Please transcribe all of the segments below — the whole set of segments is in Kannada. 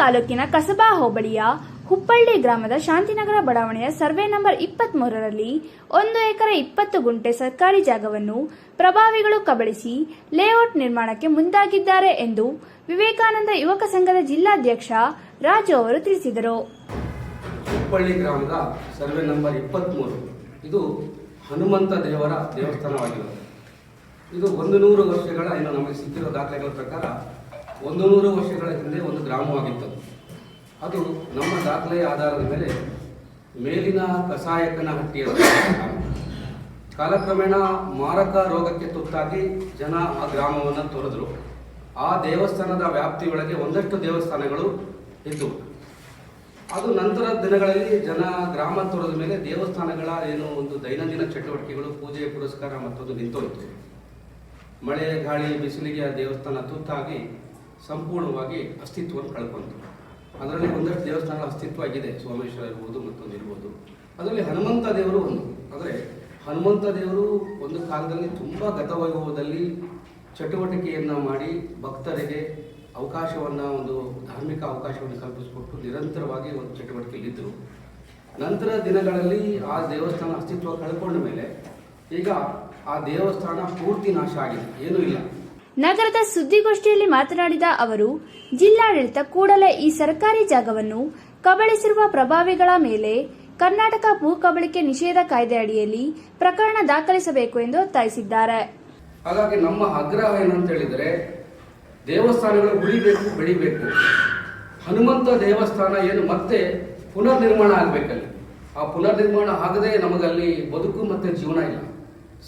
ತಾಲೂಕಿನ ಕಸಬಾ ಹೋಬಳಿಯ ಹುಪ್ಪಳ್ಳಿ ಗ್ರಾಮದ ಶಾಂತಿನಗರ ಬಡಾವಣೆಯ ಸರ್ವೆ ನಂಬರ್ ಇಪ್ಪತ್ತ್ ಮೂರರಲ್ಲಿ ಒಂದು ಎಕರೆ ಇಪ್ಪತ್ತು ಗುಂಟೆ ಸರ್ಕಾರಿ ಜಾಗವನ್ನು ಪ್ರಭಾವಿಗಳು ಕಬಳಿಸಿ ಲೇಔಟ್ ನಿರ್ಮಾಣಕ್ಕೆ ಮುಂದಾಗಿದ್ದಾರೆ ಎಂದು ವಿವೇಕಾನಂದ ಯುವಕ ಸಂಘದ ಜಿಲ್ಲಾಧ್ಯಕ್ಷ ರಾಜು ಅವರು ತಿಳಿಸಿದರು. ಹುಪ್ಪಳ್ಳಿ ಗ್ರಾಮದ ಸರ್ವೆ ನಂಬರ್ ಇಪ್ಪತ್ತ್ಮೂರು ಇದು ಹನುಮಂತ ದೇವರ ದೇವಸ್ಥಾನವಾಗಿದೆ ಇದು ಒಂದು ನೂರು ವರ್ಷಗಳ ಏನು ನಮಗೆ ಸಿಕ್ಕಿರೋ ದಾಖಲೆಗಳ ಪ್ರಕಾರ ಒಂದು ನೂರು ವರ್ಷಗಳ ಹಿಂದೆ ಒಂದು ಗ್ರಾಮವಾಗಿತ್ತು. ಅದು ನಮ್ಮ ದಾಖಲೆಯ ಆಧಾರದ ಮೇಲೆ ಮೇಲಿನ ಕಸಾಯಕನ ಹಟ್ಟಿಯ ಕಾಲಕ್ರಮೇಣ ಮಾರಕ ರೋಗಕ್ಕೆ ತುತ್ತಾಗಿ ಜನ ಆ ಗ್ರಾಮವನ್ನು ತೊರೆದರು. ಆ ದೇವಸ್ಥಾನದ ವ್ಯಾಪ್ತಿಯೊಳಗೆ ಒಂದಷ್ಟು ದೇವಸ್ಥಾನಗಳು ಇದ್ದವು ಅದು ನಂತರ ದಿನಗಳಲ್ಲಿ ಜನ ಗ್ರಾಮ ತೊರೆದ ಮೇಲೆ ದೇವಸ್ಥಾನಗಳ ಏನು ಒಂದು ದೈನಂದಿನ ಚಟುವಟಿಕೆಗಳು, ಪೂಜೆ, ಪುರಸ್ಕಾರ ಮತ್ತೊಂದು ನಿಂತೋಯಿತು. ಮಳೆ, ಗಾಳಿ, ಬಿಸಿಲಿಗೆ ಆ ದೇವಸ್ಥಾನ ತುತ್ತಾಗಿ ಸಂಪೂರ್ಣವಾಗಿ ಅಸ್ತಿತ್ವವನ್ನು ಕಳ್ಕೊಂತು. ಅದರಲ್ಲಿ ಒಂದಷ್ಟು ದೇವಸ್ಥಾನಗಳ ಅಸ್ತಿತ್ವ ಆಗಿದೆ, ಸೋಮೇಶ್ವರ ಇರ್ಬೋದು ಮತ್ತೊಂದು ಇರ್ಬೋದು. ಅದರಲ್ಲಿ ಹನುಮಂತ ದೇವರು ಒಂದು. ಅಂದರೆ ಹನುಮಂತ ದೇವರು ಒಂದು ಕಾಲದಲ್ಲಿ ತುಂಬ ಗತವೈಭವದಲ್ಲಿ ಚಟುವಟಿಕೆಯನ್ನು ಮಾಡಿ ಭಕ್ತರಿಗೆ ಅವಕಾಶವನ್ನು, ಒಂದು ಧಾರ್ಮಿಕ ಅವಕಾಶವನ್ನು ಕಲ್ಪಿಸಿಕೊಟ್ಟು ನಿರಂತರವಾಗಿ ಒಂದು ಚಟುವಟಿಕೆಯಲ್ಲಿದ್ದರು ನಂತರ ದಿನಗಳಲ್ಲಿ ಆ ದೇವಸ್ಥಾನ ಅಸ್ತಿತ್ವ ಕಳ್ಕೊಂಡ ಮೇಲೆ ಈಗ ಆ ದೇವಸ್ಥಾನ ಪೂರ್ತಿ ನಾಶ ಆಗಿದೆ. ಏನೂ ಇಲ್ಲ. ನಗರದ ಸುದ್ದಿಗೋಷ್ಠಿಯಲ್ಲಿ ಮಾತನಾಡಿದ ಅವರು, ಜಿಲ್ಲಾಡಳಿತ ಕೂಡಲೇ ಈ ಸರ್ಕಾರಿ ಜಾಗವನ್ನು ಕಬಳಿಸಿರುವ ಪ್ರಭಾವಿಗಳ ಮೇಲೆ ಕರ್ನಾಟಕ ಭೂ ಕಬಳಿಕೆ ನಿಷೇಧ ಕಾಯ್ದೆ ಅಡಿಯಲ್ಲಿ ಪ್ರಕರಣ ದಾಖಲಿಸಬೇಕು ಎಂದು ಒತ್ತಾಯಿಸಿದ್ದಾರೆ. ಹಾಗಾಗಿ ನಮ್ಮ ಆಗ್ರಹ ಏನಂತ ಹೇಳಿದ್ರೆ ದೇವಸ್ಥಾನಗಳು ಉಳಿಬೇಕು, ಬೆಳಿಬೇಕು. ಹನುಮಂತ ದೇವಸ್ಥಾನ ಏನು ಮತ್ತೆ ಪುನರ್ ನಿರ್ಮಾಣ ಆಗಬೇಕಲ್ಲಿ. ಆ ಪುನರ್ ನಿರ್ಮಾಣ ಆಗದೆ ನಮಗಲ್ಲಿ ಬದುಕು ಮತ್ತು ಜೀವನ ಇಲ್ಲ.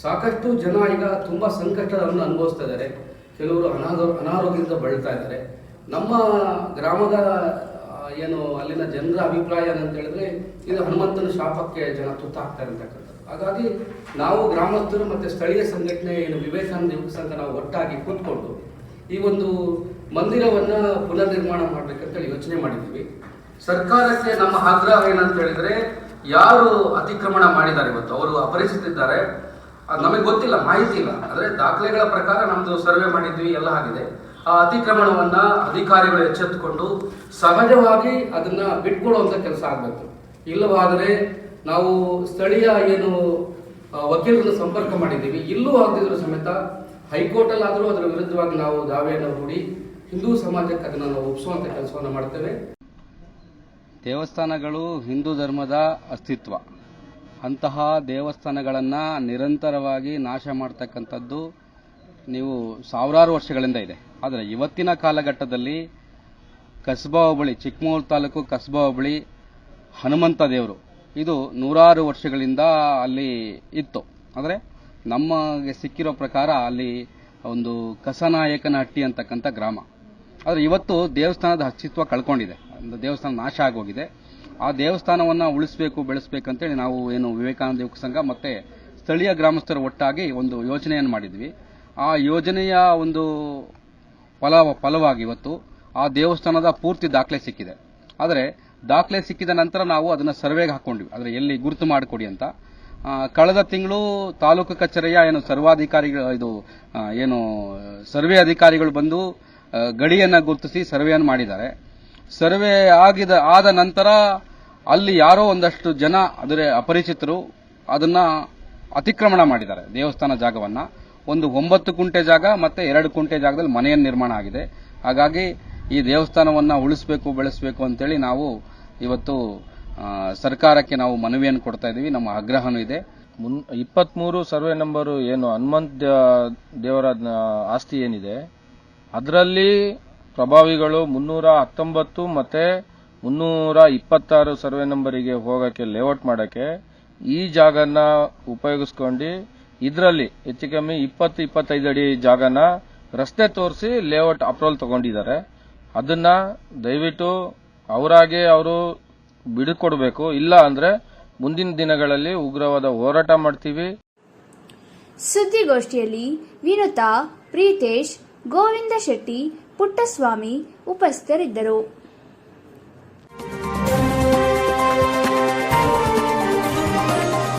ಸಾಕಷ್ಟು ಜನ ಈಗ ತುಂಬ ಸಂಕಷ್ಟವನ್ನು ಅನುಭವಿಸ್ತಾ ಇದ್ದಾರೆ. ಕೆಲವರು ಅನಾರೋ ಅನಾರೋಗ್ಯದಿಂದ ಬಳಲ್ತಾ ಇದ್ದಾರೆ. ನಮ್ಮ ಗ್ರಾಮದ ಏನು ಅಲ್ಲಿನ ಜನರ ಅಭಿಪ್ರಾಯ ಏನಂತ ಹೇಳಿದ್ರೆ, ಇದು ಹನುಮಂತನ ಶಾಪಕ್ಕೆ ಜನ ತುತ್ತಾಗ್ತಾರೆ ಅಂತಕ್ಕಂಥದ್ದು. ಹಾಗಾಗಿ ನಾವು ಗ್ರಾಮಸ್ಥರು ಮತ್ತು ಸ್ಥಳೀಯ ಸಂಘಟನೆ, ಏನು ವಿವೇಕಾನಂದ ಯುವಕ ಸಂಘ ನಾವು ಒಟ್ಟಾಗಿ ಕೂತ್ಕೊಂಡು ಈ ಒಂದು ಮಂದಿರವನ್ನು ಪುನರ್ ನಿರ್ಮಾಣ ಮಾಡ್ಬೇಕಂತೇಳಿ ಯೋಚನೆ ಮಾಡಿದ್ವಿ ಸರ್ಕಾರಕ್ಕೆ ನಮ್ಮ ಆಗ್ರಹ ಏನಂತ ಹೇಳಿದ್ರೆ, ಯಾರು ಅತಿಕ್ರಮಣ ಮಾಡಿದ್ದಾರೆ ಇವತ್ತು, ಅವರು ಅಪರಿಚಿತಿದ್ದಾರೆ ಅದು ನಮಗೆ ಗೊತ್ತಿಲ್ಲ, ಮಾಹಿತಿ ಇಲ್ಲ. ಆದರೆ ದಾಖಲೆಗಳ ಪ್ರಕಾರ ನಮ್ಮದು ಸರ್ವೆ ಮಾಡಿದ್ವಿ, ಎಲ್ಲ ಆಗಿದೆ. ಆ ಅತಿಕ್ರಮಣವನ್ನ ಅಧಿಕಾರಿಗಳು ಎಚ್ಚೆತ್ತುಕೊಂಡು ಸಹಜವಾಗಿ ಅದನ್ನ ಬಿಟ್ಕೊಡುವಂಥ ಕೆಲಸ ಆಗಬೇಕು. ಇಲ್ಲವಾದರೆ ನಾವು ಸ್ಥಳೀಯ ಏನು ವಕೀಲರನ್ನು ಸಂಪರ್ಕ ಮಾಡಿದ್ದೀವಿ. ಇಲ್ಲೂ ಆಗದಿದ್ರು ಸಮೇತ ಹೈಕೋರ್ಟಲ್ಲಾದರೂ ಅದರ ವಿರುದ್ಧವಾಗಿ ನಾವು ದಾವೆಯನ್ನು ಹೂಡಿ ಹಿಂದೂ ಸಮಾಜಕ್ಕೆ ಅದನ್ನು ನಾವು ಒಪ್ಪಿಸುವಂಥ ಕೆಲಸವನ್ನು ಮಾಡ್ತೇವೆ. ದೇವಸ್ಥಾನಗಳು ಹಿಂದೂ ಧರ್ಮದ ಅಸ್ತಿತ್ವ. ಅಂತಹ ದೇವಸ್ಥಾನಗಳನ್ನು ನಿರಂತರವಾಗಿ ನಾಶ ಮಾಡ್ತಕ್ಕಂಥದ್ದು ನೀವು ಸಾವಿರಾರು ವರ್ಷಗಳಿಂದ ಇದೆ. ಆದರೆ ಇವತ್ತಿನ ಕಾಲಘಟ್ಟದಲ್ಲಿ ಕಸಬಾ ಹೋಬಳಿ ಚಿಕ್ಕಮಗಳೂರು ತಾಲೂಕು ಕಸ್ಬಾ ಹೋಬಳಿ, ಹನುಮಂತ ದೇವರು. ಇದು ನೂರಾರು ವರ್ಷಗಳಿಂದ ಅಲ್ಲಿ ಇತ್ತು. ಆದರೆ ನಮಗೆ ಸಿಕ್ಕಿರೋ ಪ್ರಕಾರ ಅಲ್ಲಿ ಒಂದು ಕಸನಾಯಕನಹಟ್ಟಿ ಅಂತಕ್ಕಂಥ ಗ್ರಾಮ. ಆದರೆ ಇವತ್ತು ದೇವಸ್ಥಾನದ ಅಸ್ತಿತ್ವ ಕಳ್ಕೊಂಡಿದೆ. ದೇವಸ್ಥಾನ ನಾಶ ಆಗೋಗಿದೆ. ಆ ದೇವಸ್ಥಾನವನ್ನು ಉಳಿಸಬೇಕು ಬೆಳೆಸಬೇಕಂತೇಳಿ ನಾವು ಏನು ವಿವೇಕಾನಂದ ಯುವಕ ಸಂಘ ಮತ್ತೆ ಸ್ಥಳೀಯ ಗ್ರಾಮಸ್ಥರು ಒಟ್ಟಾಗಿ ಒಂದು ಯೋಜನೆಯನ್ನು ಮಾಡಿದ್ವಿ. ಆ ಯೋಜನೆಯ ಒಂದು ಫಲ, ಫಲವಾಗಿ ಇವತ್ತು ಆ ದೇವಸ್ಥಾನದ ಪೂರ್ತಿ ದಾಖಲೆ ಸಿಕ್ಕಿದೆ. ಆದರೆ ದಾಖಲೆ ಸಿಕ್ಕಿದ ನಂತರ ನಾವು ಅದನ್ನು ಸರ್ವೆಗೆ ಹಾಕೊಂಡ್ವಿ. ಆದರೆ ಎಲ್ಲಿ ಗುರುತು ಮಾಡಿಕೊಡಿ ಅಂತ. ಕಳೆದ ತಿಂಗಳು ತಾಲೂಕು ಕಚೇರಿಯ ಏನು ಸರ್ವಾಧಿಕಾರಿಗಳು, ಇದು ಏನು ಸರ್ವೆ ಅಧಿಕಾರಿಗಳು ಬಂದು ಗಡಿಯನ್ನು ಗುರುತಿಸಿ ಸರ್ವೆಯನ್ನು ಮಾಡಿದ್ದಾರೆ. ಸರ್ವೆ ಆಗಿದ, ಆದ ನಂತರ ಅಲ್ಲಿ ಯಾರೋ ಒಂದಷ್ಟು ಜನ ಅದರ ಅಪರಿಚಿತರು ಅದನ್ನ ಅತಿಕ್ರಮಣ ಮಾಡಿದ್ದಾರೆ. ದೇವಸ್ಥಾನ ಜಾಗವನ್ನ. ಒಂದು ಒಂಬತ್ತು ಕುಂಟೆ ಜಾಗ ಮತ್ತೆ ಎರಡು ಕುಂಟೆ ಜಾಗದಲ್ಲಿ ಮನೆಯನ್ನು ನಿರ್ಮಾಣ ಆಗಿದೆ. ಹಾಗಾಗಿ ಈ ದೇವಸ್ಥಾನವನ್ನ ಉಳಿಸಬೇಕು, ಬೆಳೆಸಬೇಕು ಅಂತೇಳಿ ನಾವು ಇವತ್ತು ಸರ್ಕಾರಕ್ಕೆ ನಾವು ಮನವಿಯನ್ನು ಕೊಡ್ತಾ ಇದ್ದೀವಿ. ನಮ್ಮ ಆಗ್ರಹನೂ ಇದೆ. ಮುನ್, ಇಪ್ಪತ್ಮೂರು ಸರ್ವೆ ನಂಬರು ಏನು ಹನುಮಂತ ದೇವರ ಆಸ್ತಿ ಏನಿದೆ? ಅದರಲ್ಲಿ ಪ್ರಭಾವಿಗಳು ಮುನ್ನೂರ ಹತ್ತೊಂಬತ್ತು ಮತ್ತೆ ಮುನ್ನೂರ ಇಪ್ಪತ್ತಾರು ಸರ್ವೆ ನಂಬರಿಗೆ ಹೋಗಕ್ಕೆ ಲೇಔಟ್ ಮಾಡಕ್ಕೆ ಈ ಜಾಗನ ಉಪಯೋಗಿಸ್ಕೊಂಡು ಇದರಲ್ಲಿ ಹೆಚ್ಚು ಕಮ್ಮಿ ಇಪ್ಪತ್ತು, ಇಪ್ಪತ್ತೈದು ಅಡಿ ಜಾಗನ ರಸ್ತೆ ತೋರಿಸಿ ಲೇಔಟ್ ಅಪ್ರೂವಲ್ ತಗೊಂಡಿದ್ದಾರೆ. ಅದನ್ನ ದಯವಿಟ್ಟು ಅವರಾಗೆ ಅವರು ಬಿಡುಕೊಡ್ಬೇಕು. ಇಲ್ಲ ಅಂದ್ರೆ ಮುಂದಿನ ದಿನಗಳಲ್ಲಿ ಉಗ್ರವಾದ ಹೋರಾಟ ಮಾಡ್ತೀವಿ. ಸುದ್ದಿಗೋಷ್ಠಿಯಲ್ಲಿ ವಿನುತಾ, ಪ್ರೀತೇಶ್, ಗೋವಿಂದ ಶೆಟ್ಟಿ, ಪುಟ್ಟಸ್ವಾಮಿ ಉಪಸ್ಥಿತರಿದ್ದರು.